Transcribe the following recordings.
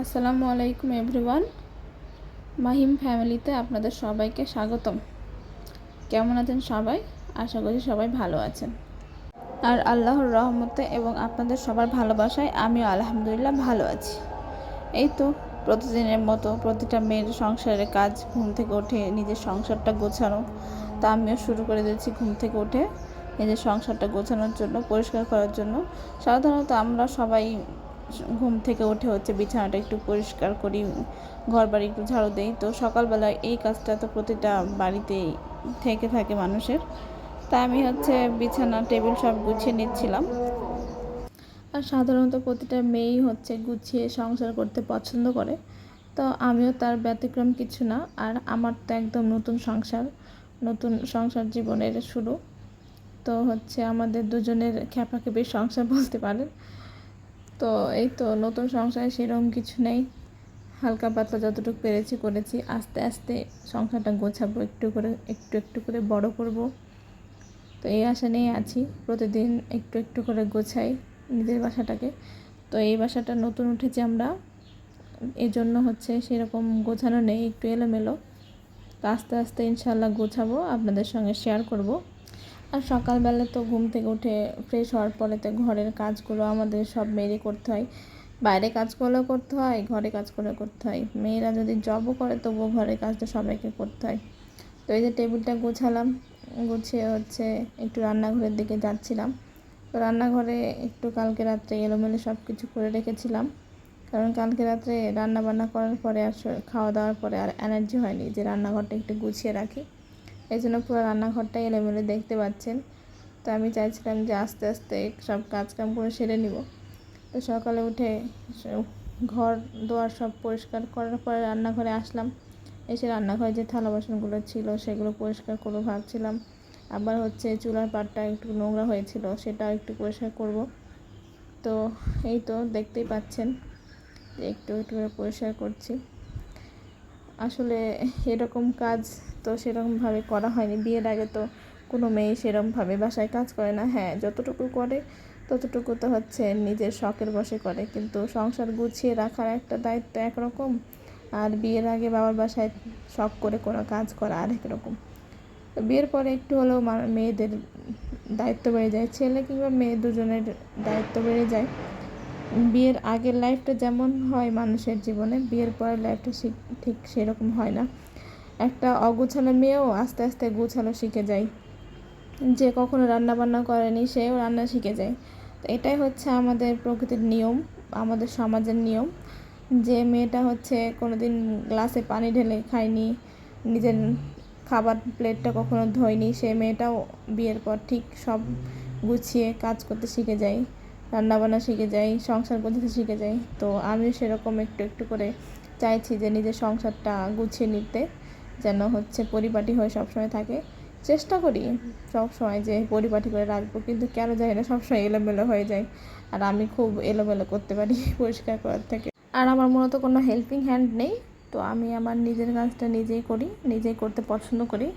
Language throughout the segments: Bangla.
আসসালামু আলাইকুম এভরিওয়ান। মাহিম ফ্যামিলিতে আপনাদের সবাইকে স্বাগতম। কেমন আছেন সবাই? আশা করি সবাই ভালো আছেন। আর আল্লাহর রহমতে এবং আপনাদের সবার ভালোবাসায় আমিও আলহামদুলিল্লাহ ভালো আছি। এই তো প্রতিদিনের মতো প্রতিটা মেয়ের সংসারের কাজ, ঘুম থেকে ওঠে নিজের সংসারটা গোছানো। তা আমিও শুরু করে দিয়েছি ঘুম থেকে উঠে নিজের সংসারটা গোছানোর জন্য, পরিষ্কার করার জন্য। সাধারণত আমরা সবাই ঘুম থেকে উঠে হচ্ছে বিছানাটা একটু পরিষ্কার করি ঘর বাড়ি একটু ঝাড়ু দিই। তো সকালবেলা এই কাজটা তো প্রতিটা বাড়িতেই থেকে থাকে মানুষের। তাই আমি হচ্ছে বিছানা, টেবিল সব গুছিয়ে নিচ্ছিলাম। আর সাধারণত প্রতিটা মেয়েই হচ্ছে গুছিয়ে সংসার করতে পছন্দ করে। তো আমিও তার ব্যতিক্রম কিছু না, আর আমার তো একদম নতুন সংসার নতুন সংসার জীবনের শুরু। তো হচ্ছে আমাদের দুজনের খ্যাপাখ্যাপির সংসার বলতে পারেন। তো এই তো নতুন সংসারে সেরকম কিছু নেই। হালকা পাতলা যতটুকু পেরেছি করেছি। আস্তে আস্তে সংসারটা গোছাবো, একটু করে, একটু একটু করে বড় করব। তো এই আশা নিয়ে আছি, প্রতিদিন একটু একটু করে গোছাই নিজের বাসাটাকে। তো এই বাসাটা নতুন উঠেছি আমরা। এই জন্য হচ্ছে সেরকম গোছানো নেই, একটু এলোমেলো। তো আস্তে আস্তে ইনশাল্লাহ গোছাবো, আপনাদের সঙ্গে শেয়ার করব। আর সকালবেলা তো ঘুম থেকে উঠে ফ্রেশ হওয়ার পরে তো ঘরের কাজগুলো আমাদের সব মেয়েরই করতে হয়। বাইরে কাজ করলেও করতে হয়, ঘরে কাজ করলেও করতে হয়। মেয়েরা যদি জবও করে তবুও ঘরের কাজটা সবাইকে করতে হয়। তো এই যে টেবিলটা গোছালাম, গুছিয়ে হচ্ছে একটু রান্নাঘরের দিকে যাচ্ছিলাম। তো রান্নাঘরে একটু কালকে রাত্রে এলোমেলো সব কিছু করে রেখেছিলাম। কারণ কালকে রাত্রে রান্না বান্না করার পরে আর খাওয়া দাওয়ার পরে আর এনার্জি হয়নি যে রান্নাঘরটা একটু গুছিয়ে রাখি। এই জন্য পুরো রান্নাঘরটা এলোমেলো দেখতে পাচ্ছেন। তো আমি চাইছিলাম যে আস্তে আস্তে সব কাজকাম করে সেরে নিব। তো সকালে উঠে ঘর, দোয়ার সব পরিষ্কার করার পরে রান্নাঘরে আসলাম। এসে রান্নাঘরে যে থালা বাসনগুলো ছিল সেগুলো পরিষ্কার করব ভাবছিলাম। আবার হচ্ছে চুলার পাটটা একটু নোংরা হয়েছিল সেটা একটু পরিষ্কার করব। তো এই তো দেখতেই পাচ্ছেন একটু একটু করে পরিষ্কার করছি। আসলে এরকম কাজ তো সেরকমভাবে করা হয়নি। বিয়ের আগে তো কোনো মেয়ে সেরকমভাবে বাসায় কাজ করে না। হ্যাঁ যতটুকু করে, ততটুকু তো হচ্ছে নিজের শখের বসে করে। কিন্তু সংসার গুছিয়ে রাখার একটা দায়িত্ব একরকম, আর বিয়ের আগে বাবার বাসায় শখ করে কোনো কাজ করা আরেক রকম। বিয়ের পরে একটু হলেও মেয়েদের দায়িত্ব বেড়ে যায়। ছেলে কিংবা মেয়ে দুজনের দায়িত্ব বেড়ে যায়। বিয়ের আগের লাইফটা যেমন হয় মানুষের জীবনে, বিয়ের পরের লাইফটা ঠিক সেরকম হয় না। একটা অগুছালো মেয়েও আস্তে আস্তে গুছালো শিখে যায়। যে কখনো রান্না বান্না করেনি, সেও রান্না শিখে যায়। তো এটাই হচ্ছে আমাদের প্রকৃতির নিয়ম, আমাদের সমাজের নিয়ম। যে মেয়েটা হচ্ছে কোনো দিন গ্লাসে পানি ঢেলে খায়নি, নিজের খাবার প্লেটটা কখনো ধোয়নি, সে মেয়েটাও বিয়ের পর ঠিক সব গুছিয়ে কাজ করতে শিখে যায়। রান্নাবান্না শিখে যাই, সংসার করতে শিখে যাই। তো আমিও সেরকম একটু একটু করে চাইছি যে নিজের সংসারটা গুছিয়ে নিতে, যেন হচ্ছে পরিপাটি হয়ে সবসময় থাকে। চেষ্টা করি সব সময় যে পরিপাটি করে রাখব, কিন্তু কেন জানি না সবসময় এলোমেলো হয়ে যায়। আর আমি খুব এলোমেলো করতে পারি পরিষ্কার করার থেকে। আর আমার মূলত কোনো হেল্পিং হ্যান্ড নেই, তো আমি আমার নিজের কাজটা নিজেই করি, নিজেই করতে পছন্দ করি।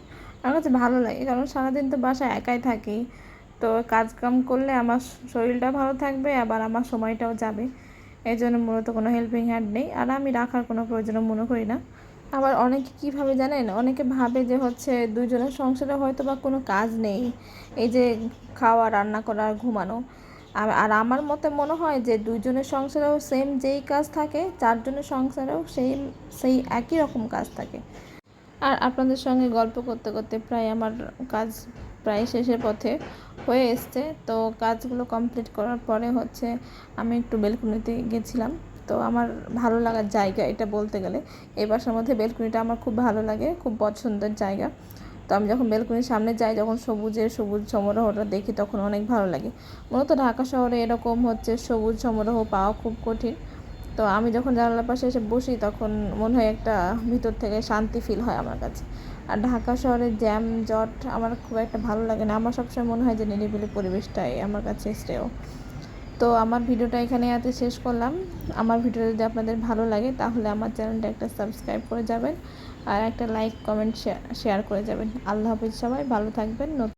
আমার কাছে ভালো লাগে, কারণ সারাদিন তো বাসায় একাই থাকি। তো কাজ কাম করলে আমার শরীরটা ভালো থাকবে, আবার আমার সময়টাও যাবে। এই জন্য মূলত কোনো হেল্পিং হ্যান্ড নেই, আর আমি রাখার কোনো প্রয়োজন মনে করি না। আবার অনেকে কীভাবে জানেন? অনেকে ভাবে যে হচ্ছে দুজনের সংসারে হয়তো বা কোনো কাজ নেই, এই যে খাওয়া, রান্না করা, ঘুমানো। আর আমার মতে মনে হয় যে দুজনের সংসারেও সেম যেই কাজ থাকে, চারজনের সংসারেও সেই সেই একই রকম কাজ থাকে। আর আপনাদের সঙ্গে গল্প করতে করতে প্রায় আমার কাজ প্রায় শেষের পথে হয়ে এসছে। তো কাজগুলো কমপ্লিট করার পরে হচ্ছে আমি একটু বেলকুনিতে গেছিলাম। তো আমার ভালো লাগার জায়গা এটা বলতে গেলে, এই বাসার মধ্যে বেলকুনিটা আমার খুব ভালো লাগে, খুব পছন্দের জায়গা। তো আমি যখন বেলকুনির সামনে যাই, যখন সবুজের সবুজ সমারোহটা দেখি, তখন অনেক ভালো লাগে। মূলত ঢাকা শহরে এরকম হচ্ছে সবুজ সমারোহ পাওয়া খুব কঠিন। তো আমি যখন জানালার পাশে এসে বসি, তখন মনে হয় একটা ভিতর থেকে শান্তি ফিল হয় আমার কাছে। আর ঢাকা শহরের জ্যাম, জট আমার খুব একটা ভালো লাগে না। আমার সবসময় মনে হয় যে নিরিবিলি পরিবেশটাই আমার কাছে শ্রেয়। তো আমার ভিডিওটা এখানে এত শেষ করলাম। আমার ভিডিও যদি আপনাদের ভালো লাগে, তাহলে আমার চ্যানেলটা একটা সাবস্ক্রাইব করে যাবেন আর একটা লাইক কমেন্ট শেয়ার করে যাবেন। আল্লাহ হাফিজ সবাই, ভালো থাকবেন।